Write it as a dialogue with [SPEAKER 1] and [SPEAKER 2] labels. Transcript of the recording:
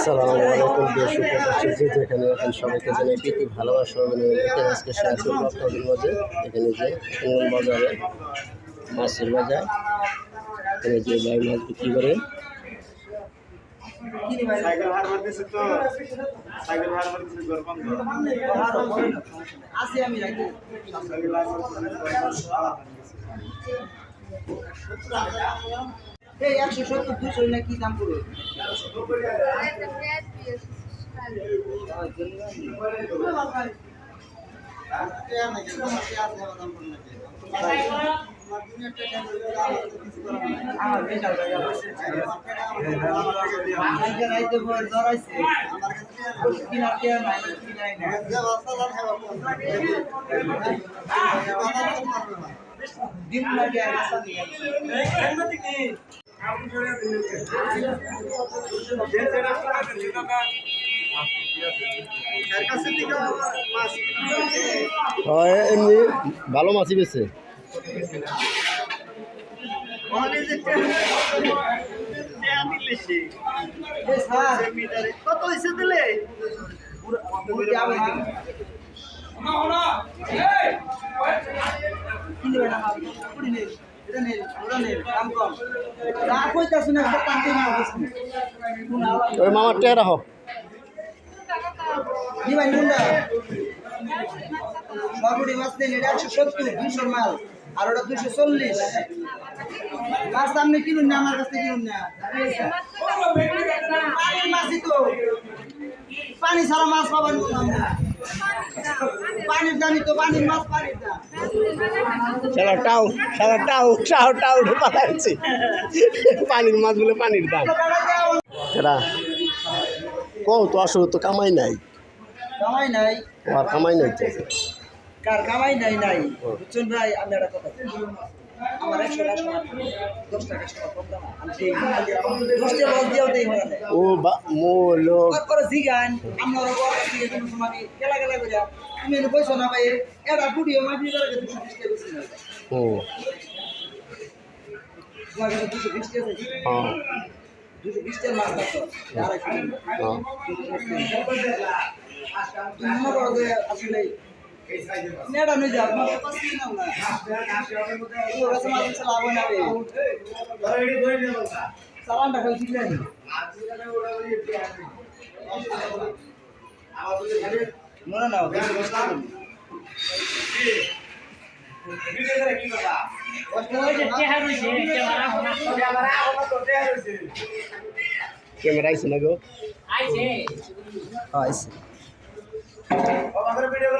[SPEAKER 1] আসসালামু আলাইকুম দেশ আছেন সবাইকে জানাই প্রীতি ভালোবাসা এখানে আজকে শেয়ার করব এখানে যে বাজারে, মাছের বাজার, এখানে যে ভাই মাছ বিক্রি করে।
[SPEAKER 2] একশো সত্তর, দুশো না কি দাম পড়বে? দিন লাগে
[SPEAKER 3] মাছ
[SPEAKER 1] এমনি ভালো মাছই বেছে
[SPEAKER 3] কত হইছে দিলে?
[SPEAKER 2] এটা নে ওটা নে দাম কম। যা কইতাছ না একটা কাটতে না বুঝছি
[SPEAKER 1] ওই মামার টেয়া রাখো।
[SPEAKER 2] নি ভাই নুনটা সরবুড়ি মাছ নেন এটা একশো সত্তর দুইশো মাল আর ওটা দুইশো চল্লিশ। মাছ আপনি কিনুন না আমার কাছ থেকে কিনুন না। পানির মাছই তো। পানি ছাড়া মাছ পাবেন না। পানির দামই তো পানির মাছ পানির দাম।
[SPEAKER 1] সারা টাউ সারা টাউ টাউ টাউ উঠে পালাইছি। পানির মাছ বলে পানির দাম। এরা কও তো আসলে তো কামাই নাই।
[SPEAKER 2] কামাই নাই।
[SPEAKER 1] আর কামাই নাই তো।
[SPEAKER 2] কার কামাই নাই নাই। বুঝছেন ভাই আমি একটা কথা
[SPEAKER 1] ও বা মো লোক।
[SPEAKER 2] তারপরে জিগান আমরা ওর দিকে কোনো সময় গেলা গেলা করে তুমি এনে বইছো না ভাই এটা ভিডিও মাঝি করে বেশি না
[SPEAKER 1] ও।
[SPEAKER 2] তোমার কাছে দুশো বিশ আছে?
[SPEAKER 1] হ্যাঁ।
[SPEAKER 2] দুশো বিশ টাকা মাছ থাকতো আড়াইশো মনে করো যে আসলে নেড়া নিয়ে যাও তোমার কাছে কি নাও না তোমার কাছে মাছ আছে লাভ হয় না রে সালানটা খাই ঠিক নাই মনে নাও দুশো বিশ টাকা
[SPEAKER 1] ক্যামেরা আইছে না গো
[SPEAKER 2] আইসে
[SPEAKER 3] আমাদের ভিডিও করে বাবা
[SPEAKER 2] সরবুড়ি তো রাস্তা আছে আড়াইশো চল্লিশ টাকা দাম একটা এটা নেওয়া এটা নেওয়া আর করো কে আগে